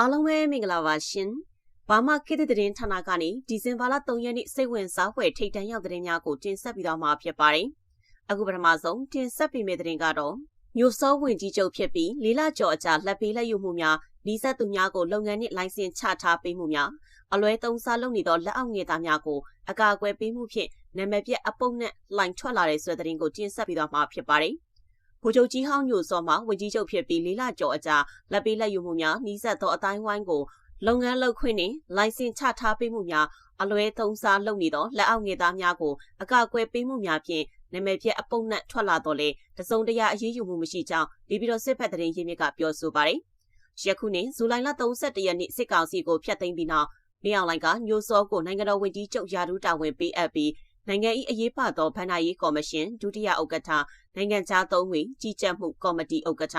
အားလုံးပဲမင်္ဂလာပါရှင်။ဘာမှခေတ်သစ်သတင်းဌာနကနေဒီဇင်ဘာလ3ရက်နေ့စိတ်ဝင်စားဖွယ်ထိတ်တန့်ရောက်သတင်းများကိုတင်ဆက်ပြီးတော့မှာဖြစ်ပါတယ်။အခုပထမဆုံးတင်ဆက်ပေးမယ့်သတင်းကတော့မျိုးစောဝင်ကြီးချုပ်ဖြစ်ပြီးလေးလကျော်အကြာလက်ပေးလက်ယူမှုများဤဆက်သူများကိုလုပ်ငန်းနှင့်လိုင်စင်ချထားပေးမှုများအလွဲသုံးစားလုပ်နေသောလက်အောက်ငယ်သားများကိုအကာအကွယ်ပေးမှုဖြင့်နာမည်ပြအပုပ်နဲ့လိုင်ထွက်လာတဲ့ဆွဲသတင်းကိုတင်ဆက်ပြီးတော့မှာဖြစ်ပါတယ်။ ဗိုလ်ချုပ်ကြီးဟောင်းညိုစောမှဝန်ကြီးချုပ်ဖြစ်ပြီးလေးလကျော်အကြာလက်ပေးလက်ယူမှုများနှီးဆက်သောအတိုင်းဝိုင်းကိုလုပ်ငန်းလုပ်ခွင့်နှင့်လိုင်စင်ချထားပေးမှုများအလွဲသုံးစားလုပ်နေသောလက်အောက်ငယ်သားများကိုအကကွယ်ပေးမှုများဖြင့်နာမည်ပြအပုံနဲ့ထွက်လာတော့လေတစုံတရာအရေးယူမှုမရှိကြောင်းဒီပြီးတော့စစ်ဖက်သတင်းရင်းမြစ်ကပြောဆိုပါတယ်။ယခုနှစ်ဇူလိုင်လ31ရက်နေ့စစ်ကောင်စီကိုဖျက်သိမ်းပြီးနောက်မြေအောင်လိုင်ကညိုစောကိုနိုင်ငံတော်ဝန်ကြီးချုပ်ယာဒူးတာဝန်ပေးအပ်ပြီး နိုင်ငံ၏အရေးပါသောဗန္ဒာရေးကော်မရှင်ဒုတိယဥက္ကဋ္ဌနိုင်ငံခြားသုံးငွေကြီးကြပ်မှုကော်မတီဥက္ကဋ္ဌ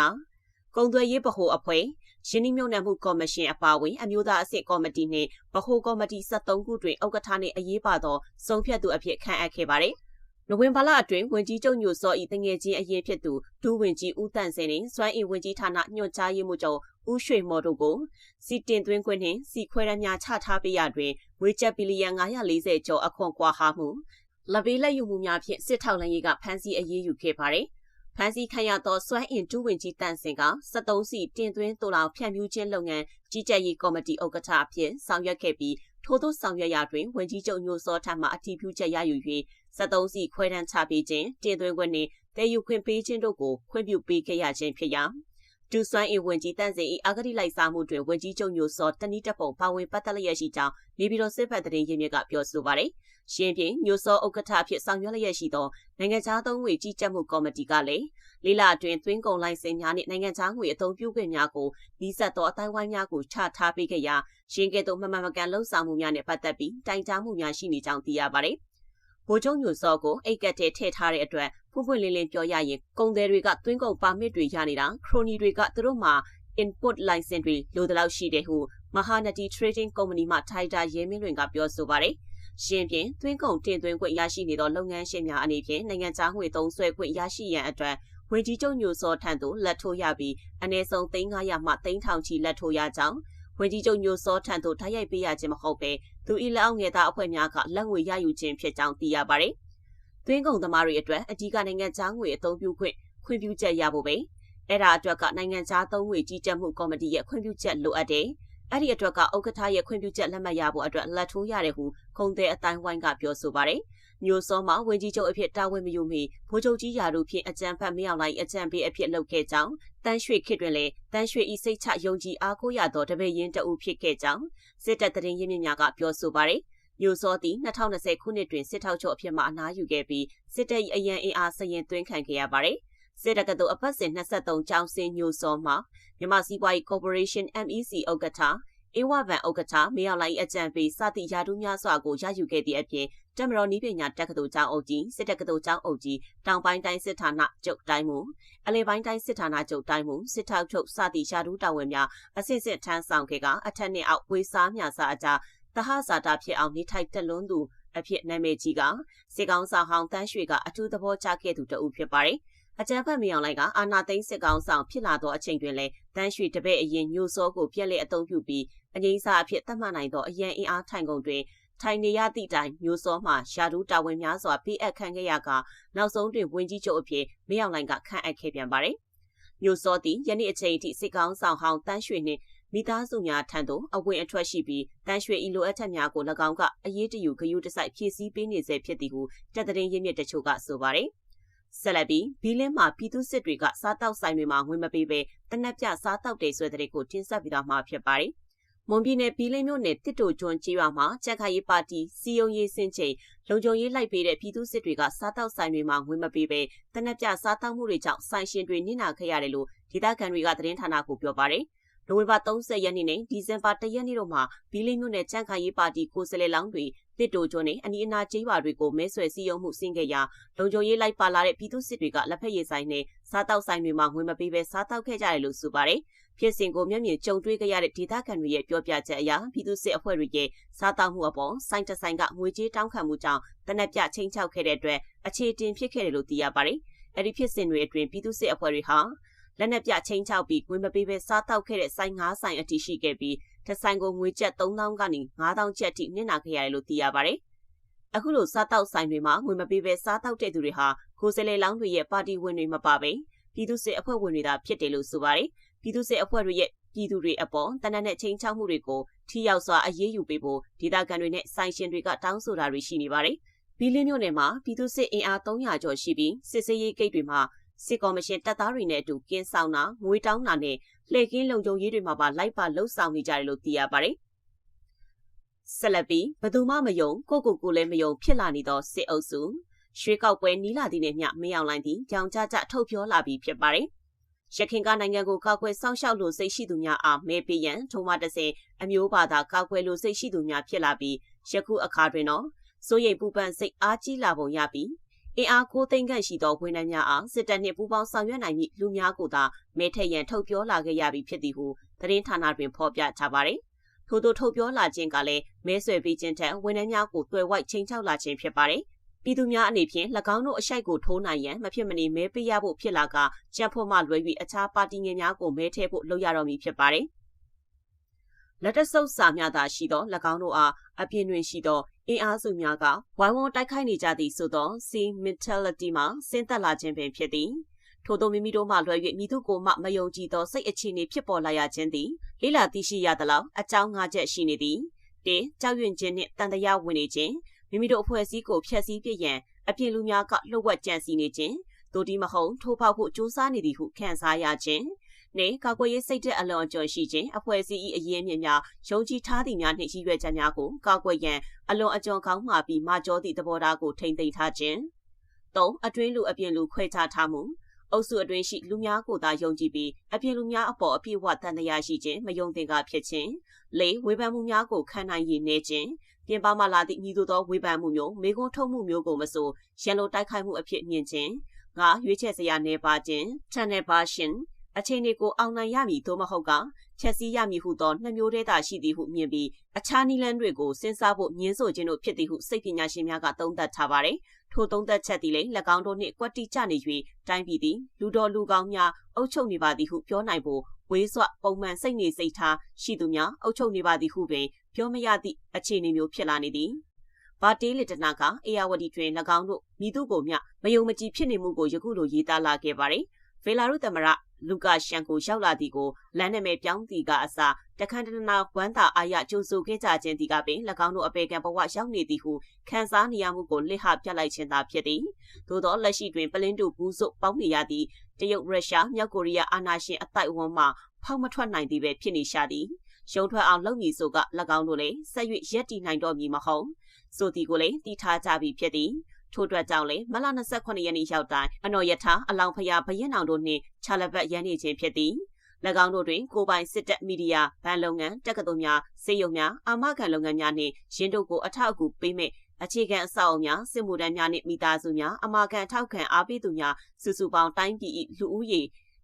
ကုန်သွယ်ရေးဗဟိုအဖွဲ့ရင်းနှီးမြှုပ်နှံမှုကော်မရှင်အပါအဝင်အမျိုးသားအဆင့်ကော်မတီနှင့်ဗဟိုကော်မတီ73ခုတွင်ဥက္ကဋ္ဌနှင့်အရေးပါသောဆုံးဖြတ်သူအဖြစ်ခန့်အပ်ခဲ့ပါသည်။ နိုဝင်ဘာလအတွင်းဝန်ကြီးချုပ်ညိုစောဤတငယ်ချင်းအရင်ဖြစ်သူဒူးဝင်ကြီးဦးတန့်စင်နှင့်စွမ်းအင်ဝန်ကြီးဌာနညွှန်ကြားရေးမှူးချုပ်ဦးရွှေမော်တို့ကိုစီတင်သွင်းခွင့်နှင့်စီခွဲရများချထားပေးရတွင်ငွေကျပ်ဘီလီယံ940ကျော်အခွန်ကွာဟာမှုလက်ပေးလက်ယူမှုများဖြင့်စစ်ထောက်လှမ်းရေးကဖမ်းဆီးအရေးယူခဲ့ပါတယ်။ဖမ်းဆီးခံရသောစွမ်းအင်တူးဝင်ကြီးတန့်စင်က73စီတင်သွင်းတူလောင်ဖြန့်ဖြူးခြင်းလုပ်ငန်းကြီးကြပ်ရေးကော်မတီဥက္ကဋ္ဌအဖြစ်ဆောင်ရွက်ခဲ့ပြီး ထို့သောဆောင်ရွက်ရာတွင်ဝန်ကြီးချုပ်ညိုစောထမှအတည်ပြုချက်ရယူ၍73စီခွဲတန်းချပေးခြင်းတင်သွင်းခွင့်နှင့်တည်ယူခွင့်ပေးခြင်းတို့ကိုခွင့်ပြုပေးခဲ့ရခြင်းဖြစ်ရာဒူဆွမ်းအင်ဝင်ကြီးတန့်စင်၏အာဂတိလိုက်စားမှုတွင်ဝင်ကြီးချုပ်ညိုစောတနည်းတပုံပါဝင်ပတ်သက်လျက်ရှိကြောင်းနေပြည်တော်စစ်ဖက်သတင်းရင်းမြစ်ကပြောဆိုပါတယ်။ရှင်းပြညိုစောဥက္ကဋ္ဌအဖြစ်ဆောင်ရွက်လျက်ရှိသောနိုင်ငံခြားသုံးငွေကြီးကြပ်မှုကော်မတီကလည်း လေးလအတွင်းသွင်းကုန်လိုင်စင်များနှင့်နိုင်ငံခြားငွေအသုံးပြုခွင့်များကိုဤဆက်သောအတိုင်းဝိုင်းများကိုချထားပေးခဲ့ရာရှင်းကဲ့သို့မမှန်မကန်လှုပ်ဆောင်မှုများနှင့်ပတ်သက်ပြီးတိုင်ကြားမှုများရှိနေကြောင်းသိရပါတယ်။ဗိုလ်ချုပ်ညိုစောကိုအိတ်ကတ်ထဲထည့်ထားတဲ့အတွက်ဖွင့်ဖွင့်လင်းလင်းပြောရရင်ကုန်သည်တွေကသွင်းကုန်ပါမစ်တွေရနေတာခရိုနီတွေကသူတို့မှာ input license တွေလိုတလောက်ရှိတယ်ဟုမဟာနတီ trading company မှထိုက်တာရဲမင်းလွင်ကပြောဆိုပါတယ်။ရှင်းပြသွင်းကုန်တင်သွင်းခွင့်ရရှိနေသောလုပ်ငန်းရှင်များအနေဖြင့်နိုင်ငံခြားငွေသုံးစွဲခွင့်ရရှိရန်အတွက် ဝင်ကြီးချုပ်ညိုစောထံသို့လက်ထိုးရပြီးအနည်းဆုံး300မှ3000ချီလက်ထိုးရကြောင်းဝန်ကြီးချုပ်ညိုစောထံသို့တိုက်ရိုက်ပေးရခြင်းမဟုတ်ဘဲသူ၏လက်အောက်ငယ်သားအဖွဲ့များကလက်ငွေရယူခြင်းဖြစ်ကြောင်းသိရပါတယ်။သွင်းကုန်သမားတွေအတွက်အကြီးကနိုင်ငံခြားငွေအသုံးပြုခွင့်ခွင့်ပြုချက်ရဖို့ပဲ။အဲ့ဒါအတွက်ကနိုင်ငံခြားသုံးငွေကြီးကြပ်မှုကော်မတီရဲ့ခွင့်ပြုချက်လိုအပ်တယ်။အဲ့ဒီအတွက်ကဥက္ကဋ္ဌရဲ့ခွင့်ပြုချက်လက်မှတ်ရဖို့အတွက်လက်ထိုးရတယ်ဟုခုံတဲ့အတိုင်းဝိုင်းကပြောဆိုပါတယ်။ မျိုးစောမှဝင်ကြီးချုပ်အဖြစ်တာဝန်မယူမီဗိုလ်ချုပ်ကြီးရာတို့ဖြင့်အကြံဖတ်မရောက်လိုက်အကြံပေးအဖြစ်လုပ်ခဲ့ကြောင်းတန်းရွှေခေတ်တွင်လည်းတန်းရွှေဤစိတ်ချယုံကြည်အားကိုးရသောတပည့်ရင်းတအုပ်ဖြစ်ခဲ့ကြောင်းစစ်တပ်တရင်ရင်းမြစ်များကပြောဆိုပါတယ်မျိုးစောသည်2020ခုနှစ်တွင်စစ်ထောက်ချုပ်အဖြစ်မှအနားယူခဲ့ပြီးစစ်တပ်၏အရန်အင်အားစရင်သွင်းခံခဲ့ရပါတယ်စစ်တက္ကသိုလ်အပတ်စဉ်23ကျောင်းစင်ညိုစောမှမြန်မာစီးပွားရေးကော်ပိုရေးရှင်း MEC ဥက္ကဋ္ဌအေဝဗန်ဥက္ကဋ္ဌမေအောင်လိုင်းအကြံပေးစသည့်ယာတုများစွာကိုရယူခဲ့သည့်အပြင် တမတော်နီးပညာတက္ကသိုလ်ကျောင်းအုပ်ကြီးစစ်တက္ကသိုလ်ကျောင်းအုပ်ကြီးတောင်ပိုင်းတိုင်းစစ်ဌာနကျုပ်တိုင်းမှုအလဲပိုင်းတိုင်းစစ်ဌာနကျုပ်တိုင်းမှုစစ်ထောက်ချုပ်စသည့်ယာတုတာဝန်များအစစ်စစ်ထမ်းဆောင်ခဲ့ကအထက်နှင့်အောက်ဝေစားမြစာအကြသဟဇာတာဖြစ်အောင်နေထိုက်တက်လွန်းသူအဖြစ်နာမည်ကြီးကစေကောင်းဆောင်ဟောင်းတန်းရွှေကအထူးသဘောချခဲ့သူတဦးဖြစ်ပါတယ်အကြံဖတ်မြောင်လိုက်ကအာနာသိန်းစစ်ကောင်ဆောင်ဖြစ်လာသောအချိန်တွင်လည်းတန်းရွှေတပည့်အရင်ညိုစောကိုပြက်လက်အုံပြုပြီးအငိမ့်စာအဖြစ်သတ်မှတ်နိုင်သောအရန်အင်အားထိုင်ကုန်တွင် ထိုင်နေရသည့်တိုင်မျိုးစောမှရှာဒူးတာဝန်များစွာပေးအပ်ခံခဲ့ရကနောက်ဆုံးတွင်ဝင်ကြီးချုပ်အဖြစ်မရောက်လိုင်ကခန့်အပ်ခဲ့ပြန်ပါတယ်။မျိုးစောသည်ယနေ့အချိန်ထိစစ်ကောင်းဆောင်ဟောင်းတန်းရွှေနှင့်မိသားစုများထံသို့အဝင်အထွက်ရှိပြီးတန်းရွှေဤလိုအပ်ချက်များကို၎င်းကအရေးတယူဂယုတစိုက်ဖြည့်ဆည်းပေးနေစေဖြစ်သည်ဟုတက်တဲ့ရင်းမြစ်တချို့ကဆိုပါတယ်။ဆက်လက်ပြီးဘီလင်းမှာပြည်သူစစ်တွေကစားတောက်ဆိုင်တွေမှာငွေမပေးဘဲတနက်ပြစားတောက်တယ်ဆိုတဲ့တဲ့ကိုတင်ဆက်ပြီးတော့မှာဖြစ်ပါတယ်။ မွန်ပြည်နယ်ပြည်လင်းမြို့နယ်တစ်တိုကျွန်းကြီးရွာမှာကြက်ခိုင်ရေးပါတီစီယုံရေးစင်ချိန်လုံခြုံရေးလိုက်ပေးတဲ့ပြည်သူစစ်တွေကစားတောက်ဆိုင်တွေမှာငွေမပေးဘဲတနက်ပြစားတောက်မှုတွေကြောင့်ဆိုင်ရှင်တွေနစ်နာခဲ့ရတယ်လို့ဒေသခံတွေကသတင်းဌာနကိုပြောပါတယ်။နိုဝင်ဘာ30ရက်နေ့နဲ့ဒီဇင်ဘာ1ရက်နေ့တို့မှာဘီလင်းမြို့နယ်ကြက်ခိုင်ရေးပါတီကိုယ်စားလှယ်လောင်းတွေတစ်တိုကျွန်းနဲ့အနီးအနားကျေးရွာတွေကိုမဲဆွယ်စည်းရုံးမှုဆင်းခဲ့ရာလုံခြုံရေးလိုက်ပါလာတဲ့ပြည်သူစစ်တွေကလက်ဖက်ရည်ဆိုင်နဲ့စားတောက်ဆိုင်တွေမှာငွေမပေးဘဲစားတောက်ခဲ့ကြတယ်လို့ဆိုပါတယ်။ ဖြစ်စဉ်ကိုမျက်မြင်ကြုံတွေ့ကြရတဲ့ဒေသခံတွေရဲ့ပြောပြချက်အရပြည်သူစစ်အဖွဲ့တွေရဲ့စားတောက်မှုအပေါ်စိုင်းတဆိုင်ကငွေကြေးတောင်းခံမှုကြောင့်တနက်ပြချင်းချောက်ခဲ့တဲ့အတွက်အခြေတင်ဖြစ်ခဲ့တယ်လို့သိရပါတယ်။အဲဒီဖြစ်စဉ်တွေအတွင်းပြည်သူစစ်အဖွဲ့တွေဟာလက်နက်ပြချင်းချောက်ပြီးငွေမပေးဘဲစားတောက်ခဲ့တဲ့ဆိုင်ငါးဆိုင်အထိရှိခဲ့ပြီးတစ်ဆိုင်ကိုငွေကျပ်3000ကနေ9000ကျပ်ထိနစ်နာခဲ့ရတယ်လို့သိရပါတယ်။အခုလိုစားတောက်ဆိုင်တွေမှာငွေမပေးဘဲစားတောက်တဲ့သူတွေဟာကိုယ်စလဲလောင်းတွေရဲ့ပါတီဝင်တွေမပါဘဲပြည်သူစစ်အဖွဲ့ဝင်တွေသာဖြစ်တယ်လို့ဆိုပါတယ်။ ပြည်သူစစ်အဖွဲ့တွေရဲ့ပြည်သူတွေအပေါ်တနက်နဲ့ချင်းချောက်မှုတွေကိုထိရောက်စွာအရေးယူပေးဖို့ဒေသခံတွေနဲ့ဆိုင်ရှင်တွေကတောင်းဆိုတာတွေရှိနေပါတယ်။ဘီလင်းမြို့နယ်မှာပြည်သူစစ်အင်အား300ကျော်ရှိပြီးစစ်စေးရေးဂိတ်တွေမှာစစ်ကော်မရှင်တပ်သားတွေနဲ့အတူကင်းဆောင်တာငွေတောင်းတာနဲ့လှည့်ကင်းလုံခြုံရေးတွေမှာပါလိုက်ပါလှုပ်ဆောင်နေကြတယ်လို့သိရပါတယ်။ဆက်လက်ပြီးဘသူမှမယုံကိုကိုကိုလည်းမယုံဖြစ်လာနေသောစစ်အုပ်စုရွှေကောက်ပွဲနီးလာသည့်နဲ့မျှမင်းအောင်လိုင်းသည်ကြောင်ကြကြထုတ်ပြောလာပြီးဖြစ်ပါတယ်။ ရခိုင်ကနိုင်ငံကိုကောက်ွယ်စောင့်ရှောက်လို့စိတ်ရှိသူများအားမဲပေးရန်ထုံမတဆင်အမျိုးဘာသာကောက်ွယ်လို့စိတ်ရှိသူများဖြစ်လာပြီးယခုအခါတွင်တော့စိုးရိမ်ပူပန်စိတ်အားကြီးလာပုံရပြီးအင်အားကိုသိန်းခန့်ရှိသောဝန်ထမ်းများအားစစ်တပ်နှင့်ပူးပေါင်းဆောင်ရွက်နိုင်မည့်လူများကိုသာမဲထက်ရန်ထုတ်ပြောလာခဲ့ရပြီးဖြစ်သည်ဟုသတင်းဌာနတွင်ဖော်ပြထားပါသည်။ထို့သောထုတ်ပြောလာခြင်းကလည်းမဲဆွယ်ပေးခြင်းထက်ဝန်ထမ်းများကိုတွေ့ဝိုက်ချိန်ချောက်လာခြင်းဖြစ်ပါတယ်။ ပြည်သူများအနေဖြင့်၎င်းတို့အရှိုက်ကိုထိုးနိုင်ရန်မဖြစ်မနေမဲပေးရဖို့ဖြစ်လာကကြက်ဖို့မှလွဲ၍အခြားပါတီငယ်များကိုမဲထည့်ဖို့လုပ်ရတော့မည်ဖြစ်ပါတယ်။လက်တဆုပ်စာများသာရှိသော၎င်းတို့အားအပြင်တွင်ရှိသောအင်အားစုများကဝိုင်းဝန်းတိုက်ခိုက်နေကြသည်ဆိုသော C mentality မှာဆင်းသက်လာခြင်းပင်ဖြစ်သည်ထို့သောမိမိတို့မှလွှဲ၍မိသူကိုမှမယုံကြည်သောစိတ်အခြေအနေဖြစ်ပေါ်လာရခြင်းသည်လေးလာသိရှိရသလောက်အကြောင်း၅ချက်ရှိနေသည်၁ကြောက်ရွံ့ခြင်းနှင့်တန်တရားဝင်နေခြင်း မိမိတို့အဖွဲ့အစည်းကိုဖျက်ဆီးပြစ်ရန်အပြင်လူများကလှုပ်ဝက်ကြံစည်နေခြင်းတို့ဒီမဟုတ်ထိုးဖောက်ဖို့ကြိုးစားနေသည်ဟုခံစားရခြင်းနှင့်ကာကွယ်ရေးစိတ်တဲ့အလွန်အကျွံရှိခြင်းအဖွဲ့အစည်း၏အရေးမြင့်များယုံကြည်ထားသည့်များနှင့်ရည်ရွယ်ချက်များကိုကာကွယ်ရန်အလွန်အကျွံကောင်းမှပြီးမာကျောသည့်သဘောထားကိုထိမ့်သိမ်းထားခြင်း၃အတွင်းလူအပြင်လူခွဲခြားထားမှုအုပ်စုအတွင်းရှိလူများကိုသာယုံကြည်ပြီးအပြင်လူများအပေါ်အပြည့်အဝတန်တရားရှိခြင်းမယုံသင်္ကာဖြစ်ခြင်း၄ဝေဖန်မှုများကိုခံနိုင်ရည်နေခြင်း ပြင်ပမှလာသည့်ညီတို့သောဝေဖန်မှုမျိုးမေခွန်းထုတ်မှုမျိုးကိုမဆိုရန်လိုတိုက်ခိုက်မှုအဖြစ်မြင်ခြင်းငါရွေးချယ်စရာနေပါခြင်း channel version အခြေအနေကိုအောင်နိုင်ရမည်သို့မဟုတ်ကဖြက်စီးရမည်ဟုသောနှစ်မျိုးတည်းသာရှိသည်ဟုမြင်ပြီးအခြားနည်းလမ်းတွေကိုစဉ်းစားဖို့ညှင်းဆိုခြင်းတို့ဖြစ်သည်ဟုစိတ်ပညာရှင်များကသုံးသပ်ထားပါတယ်။ထိုသုံးသပ်ချက်သည်လည်း၎င်းတို့နှင့်ကွက်တိကျနေ၍တိုင်းပြည်သည်လူတော်လူကောင်းများအုပ်ချုပ်နေပါသည်ဟုပြောနိုင်ဖို့ ဝေးစွပုံမှန်စိတ်နေစိတ်ထားရှိသူများအုပ်ချုပ်နေပါသည်ဟုပင်ပြောမရသည့်အခြေအနေမျိုးဖြစ်လာနေသည်။ဘာတေးလစ်တနာကအေယာဝတီတွင်၎င်းတို့မိသူကိုမျှမယုံမကြည်ဖြစ်နေမှုကိုယခုလိုရေးသားလာခဲ့ပါတယ်။ဗေလာရုသမရလူကာရှန်ကိုရောက်လာသည်ကိုလမ်းနာမည်ပြောင်းသည်ကအစတခန္တနာဝမ်းသာအားရကြိုးဆိုခဲ့ကြခြင်းသည်ကပင်၎င်းတို့အပေကံဘဝရောက်နေသည်ဟုခံစားနေရမှုကိုလစ်ဟပြလိုက်ခြင်းသာဖြစ်သည်သို့သောလက်ရှိတွင်ပလင်းတူဘူးစုပ်ပေါင်းနေရသည့် တရုတ်ရုရှားမြောက်ကိုရီးယားအာဏာရှင်အတိုက်အဝန်းမှဖောက်မထွက်နိုင်သည်ပဲဖြစ်နေရှာသည်ရုံထွက်အောင်လုပ်မည်ဆိုက၎င်းတို့လည်းဆက်၍ရက်တည်နိုင်တော့မည်မဟုတ်ဆိုသည်ကိုလည်းတီးထားကြပြီဖြစ်သည်ထို့အတွက်ကြောင့်လေမလ28ရက်နေ့ရောက်တိုင်းအနော်ယထာအလောင်ဖျားဘရင်အောင်တို့နှင့်ချာလဘတ်ရန်နေခြင်းဖြစ်သည်၎င်းတို့တွင်ကိုပိုင်စစ်တပ်မီဒီယာဗန်လုပ်ငန်းတက္ကသိုလ်များစေယုံများအာမခံလုပ်ငန်းများနှင့်ရင်းတို့ကိုအထောက်အကူပေးမဲ့ အခြေခံအဆောက်အအုံများစစ်မှုထမ်းများနှင့်မိသားစုများအမာခံထောက်ခံအားပေးသူများစုစုပေါင်းတိုင်းပြည်၏လူဦးရေ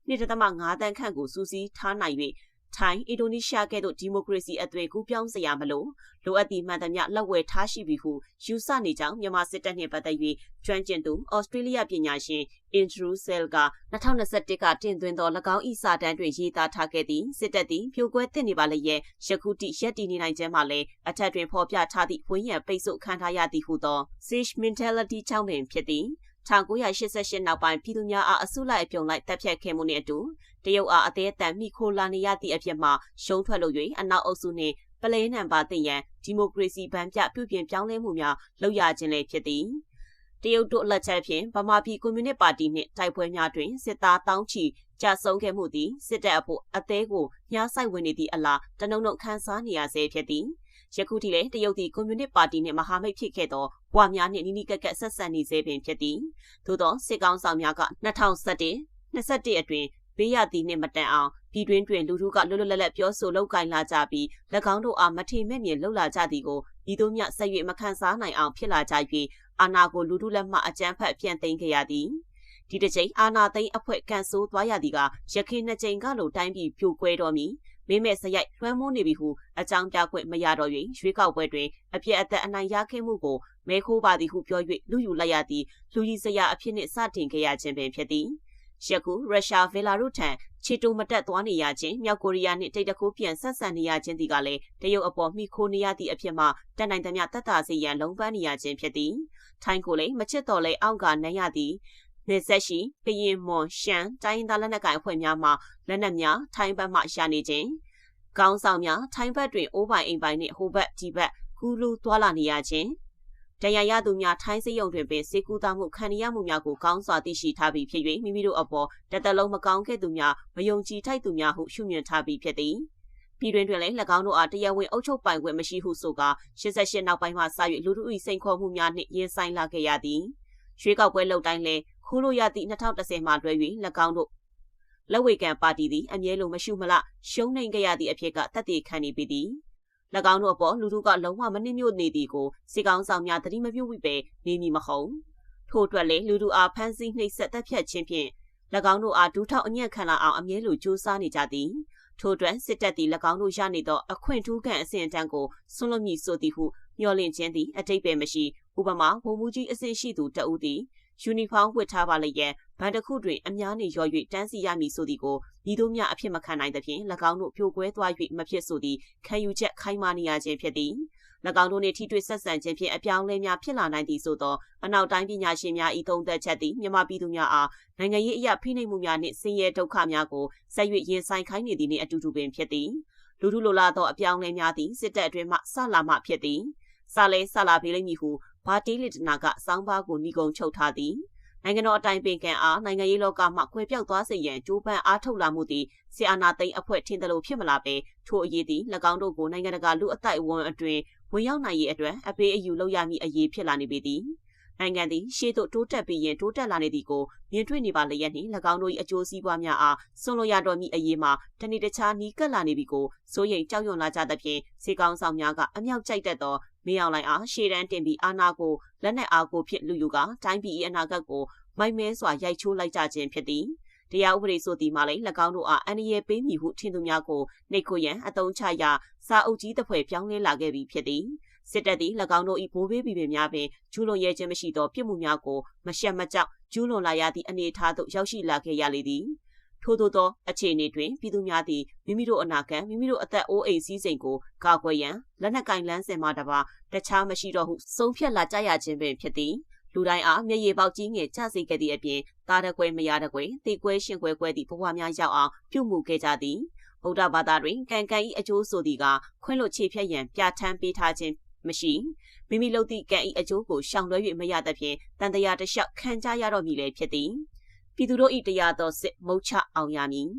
1.5တန်းခန့်ကိုစူးစီးထားနိုင်၍ ထိုင်းအင်ဒိုနီးရှားကဲ့သို့ဒီမိုကရေစီအသွင်ကူးပြောင်းစရာမလိုလိုအပ်သည့်မှန်သမျှလက်ဝဲထားရှိပြီဟုယူဆနေကြောင်းမြန်မာစစ်တပ်နှင့်ပတ်သက်၍ကျွမ်းကျင်သူဩစတြေးလျပညာရှင်အင်ဒရူးဆဲလ်က2021ကတင်သွင်းသော၎င်း၏စာတမ်းတွင်ရေးသားထားခဲ့သည့်စစ်တပ်သည်ဖြိုခွဲတင်နေပါလျက်ယခုတိရက်တည်နေနိုင်ခြင်းမှလည်းအထက်တွင်ဖော်ပြထားသည့်ဝိညာဉ်ပိတ်ဆို့ခံထားရသည်ဟုသော Siege mentality ချောင်းပင်ဖြစ်သည်1988နောက်ပိုင်းပြည်သူများအားအစုလိုက်အပြုံလိုက်တပ်ဖြတ်ခဲ့မှုနှင့်အတူ တရုတ်အားအသေးအတန်မိခိုလာနေရသည့်အဖြစ်မှရှုံးထွက်လို့၍အနောက်အုပ်စုနှင့်ပလဲနံပါသိရန်ဒီမိုကရေစီဗန်ပြပြုပြင်ပြောင်းလဲမှုများလုပ်ရခြင်းလည်းဖြစ်သည်တရုတ်တို့လက်ချက်ဖြင့်ဗမာပြည်ကွန်မြူနစ်ပါတီနှင့်တိုက်ပွဲများတွင်စစ်သားတောင်းချီကြာဆုံးခဲ့မှုသည်စစ်တပ်အဖို့အသေးကိုညားဆိုင်ဝင်နေသည့်အလားတနုံနှုတ်ခန်းစားနေရဆဲဖြစ်သည်ယခုထိလည်းတရုတ်သည်ကွန်မြူနစ်ပါတီနှင့်မဟာမိတ်ဖြစ်ခဲ့သောဘွာများနှင့်နီးနီးကပ်ကပ်ဆက်ဆံနေစေပင်ဖြစ်သည်သို့သောစစ်ကောင်ဆောင်များက2021 21အတွင် ဘေးရသည်နှင့်မတန်အောင်ပြည်တွင်းတွင်လူထုကလွတ်လွတ်လပ်လပ်ပြောဆိုလောက်ကင်လာကြပြီး၎င်းတို့အားမထေမဲ့မြင်လှုပ်လာကြသည်ကိုဤသို့မျှဆက်၍မခံစားနိုင်အောင်ဖြစ်လာကြ၍အာနာကိုလူထုလက်မှအကြမ်းဖက်ပြန်သိမ်းခဲ့ရသည်ဒီတစ်ချိန်အာနာသိန်းအဖွဲ့ကန်ဆိုးသွားရသည်ကရခိုင်နှစ်ချိန်ကလိုတိုင်းပြည်ပြိုကွဲတော်မူမင်းမဲ့စရိုက်လွှမ်းမိုးနေပြီဟုအကြောင်းပြခွင့်မရတော့၍ရွေးကောက်ပွဲတွင်အပြည့်အသက်အနိုင်ရခဲ့မှုကိုမဲခိုးပါသည်ဟုပြော၍လူယူလိုက်ရသည်လူကြီးစရာအဖြစ်နှင့်စတင်ခဲ့ရခြင်းပင်ဖြစ်သည် ယခုရုရှားဗေလာရုထံချီတိုမတက်သွားနေရခြင်းမြောက်ကိုရီးယားနှင့်တိတ်တကူပြန်ဆက်ဆံနေရခြင်းဒီကလည်းတရုတ်အပေါ်မိခိုးနေရသည့်အဖြစ်မှတက်နိုင်သမျှတတ်တာစီရန်လုံးပန်းနေရခြင်းဖြစ်သည်ထိုင်းကိုလည်းမချစ်တော်လဲအောက်ကနိုင်ရသည်နေဆက်ရှိကရင်မွန်ရှမ်းတိုင်းသားလက်နက်ကိုင်အဖွဲ့များမှလက်နက်များထိုင်းဘက်မှရှာနေခြင်းကောင်းဆောင်များထိုင်းဘက်တွင်အိုးပိုင်အိမ်ပိုင်နှင့်ဟိုဘက်ဒီဘက်ကူးလူသွာလာနေရခြင်း တရားရသူများထိုင်းစည်းရုံတွင်ပင်စေကူတာမှုခံရမှုများကိုကောင်းစွာသိရှိထားပြီးဖြစ်၍မိမိတို့အပေါ်တသက်လုံးမကောင်းခဲ့သူများမယုံကြည်ထိုက်သူများဟုရှုမြင်ထားပြီးဖြစ်သည်ပြည်တွင်တွင်လည်း၎င်းတို့အားတရားဝင်အုပ်ချုပ်ပိုင်ခွင့်မရှိဟုဆိုကာ88နောက်ပိုင်းမှစ၍လူထု၏စိန်ခေါ်မှုများနှင့်ရင်ဆိုင်လာခဲ့ရသည်ရွေးကောက်ပွဲလုပ်တိုင်းလည်းခိုးလို့ရသည့်2010မှလွဲ၍၎င်းတို့လက်ဝေကန်ပါတီသည်အမြဲလိုမရှိမလရှုံးနိုင်ခဲ့ရသည့်အဖြစ်ကတက်တည်ခံနေပြီးသည်၎ င်းတို့အပေါ်လူထုကလုံးဝမနှိမ့်ညွတ်နေသည်ကိုစီကောင်းဆောင်များတတိမပြုတ်ဝိပဲနေမည်မဟုတ်ထို့အတွက်လည်းလူထုအားဖမ်းဆီးနှိပ်စက်တပ်ဖြတ်ခြင်းဖြင့်၎င်းတို့အားဒူးထောက်အညံ့ခံလာအောင်အမြဲလိုကြိုးစားနေကြသည်ထို့အတွက်စစ်တပ်သည်၎င်းတို့ရနေသောအခွင့်ထူးခံအစဉ်အတန်းကိုဆွန့်လွတ်မည်ဆိုသည်ဟုမျှော်လင့်ခြင်းသည်အတိတ်ပဲမရှိဥပမာဘုံမူကြီးအဆင့်ရှိသူတအူးသည်ယူနီဖောင်းဝတ်ထားပါလျက်ဗန်တခုတွင်အများနေရော်၍တန်းစီရမည်ဆိုသည်ကို ဤတို့များအဖြစ်မခံနိုင်သဖြင့်၎င်းတို့ပြိုကွဲသွား၍မဖြစ်ဆိုသည်ခံယူချက်ခိုင်မာနေရခြင်းဖြစ်သည်၎င်းတို့နှင့်ထိတွေ့ဆက်ဆံခြင်းဖြင့်အပြောင်းလဲများဖြစ်လာနိုင်သည်ဆိုသောအနောက်တိုင်းပညာရှင်များဤသုံးသက်ချက်သည်မြန်မာပြည်သူများအားနိုင်ငံရေးအရာဖိနှိပ်မှုများနှင့်ဆင်းရဲဒုက္ခများကိုဆက်၍ရင်ဆိုင်ခိုင်းနေသည်နှင့်အတူတူပင်ဖြစ်သည်လူထုလိုလားသောအပြောင်းလဲများသည်စစ်တပ်အတွင်းမှဆလာမှဖြစ်သည်ဆလဲဆလာပေးလိမ့်မည်ဟုဘာတီလီတနာကစောင်းပါးကိုညီကုံချုပ်ထားသည် နိုင်ငံတော်အတိုင်ပင်ခံအားနိုင်ငံရေးလောကမှကွယ်ပြောက်သွားစေရန်ကြိုးပမ်းအားထုတ်လာမှုသည်ဆီအာနာသိန်းအဖွဲ့ထင်တယ်လို့ဖြစ်မလာပဲထိုအရေးသည်၎င်းတို့ကိုနိုင်ငံတကာလူအတိုက်အဝန်အတွင်ဝင်ရောက်နိုင်ရေးအတွက်အပေးအယူလုပ်ရမည့်အရေးဖြစ်လာနေပေသည်နိုင်ငံသည်ရှေ့သို့တိုးတက်ပြီးရင်တိုးတက်လာနေသည်ကိုမြင်တွေ့နေပါလျက်နှင့်၎င်းတို့၏အကျိုးစီးပွားများအားဆွန်လွှတ်ရတော်မူအရေးမှာတဏှိတခြားနီးကပ်လာနေပြီကိုစိုးရိမ်ကြောက်ရွံ့လာကြသဖြင့်စေကောင်းဆောင်များကအမြောက်ကြိုက်တတ်သော မင်းအောင်လှိုင်အားရှေ့တန်းတင်ပြီးအာဏာကိုလက်နက်အားကိုဖြစ်လူယူကတိုင်းပြည်၏အနာဂတ်ကိုမိုက်မဲစွာရိုက်ချိုးလိုက်ကြခြင်းဖြစ်သည်တရားဥပဒေဆိုသည်မှာလည်း၎င်းတို့အားအန္တရာယ်ပေးမည်ဟုထင်သူများကိုနှိတ်ခွရန်အတုံးချရာစာအုပ်ကြီးတစ်ဖွဲ့ပြောင်းလဲလာခဲ့ပြီးဖြစ်သည်စစ်တပ်သည်၎င်းတို့၏ဘိုးဘေးပြည်ပင်များပင်ကျူးလွန်ရဲခြင်းမရှိသောပြစ်မှုများကိုမရှက်မကြောက်ကျူးလွန်လာရသည့်အနေအထားသို့ရောက်ရှိလာခဲ့ရလေသည် ထို့သောသောအခြေအနေတွင်ပြည်သူများသည်မိမိတို့အနာဂတ်မိမိတို့အသက်အိုးအိမ်စည်းစိမ်ကိုကာကွယ်ရန်လက်နက်ကင်လန်းစင်မှတပါတခြားမရှိတော့ဟုဆုံးဖြတ်လာကြရခြင်းပင်ဖြစ်သည်လူတိုင်းအားမျက်ရည်ပေါက်ကြီးငယ်ချစေခဲ့သည့်အပြင်သားတကွဲမရတကွဲတိတ်ကွဲရှင်ကွဲကွဲသည့်ဘဝများရောက်အောင်ပြုမှုခဲ့ကြသည်ဗုဒ္ဓဘာသာတွင်ကံကံ၏အကျိုးဆိုသည်ကခွင့်လွှတ်ခြေဖြတ်ရန်ပြဋ္ဌာန်းပေးထားခြင်းမရှိမိမိလုပ်သည့်ကံ၏အကျိုးကိုရှောင်လွှဲ၍မရသဖြင့်တန်တရားတလျှောက်ခံကြရတော့မည်လည်းဖြစ်သည် ပြည်သူတို့၏တရားတော်စစ်မုတ်ချအောင်ရမည်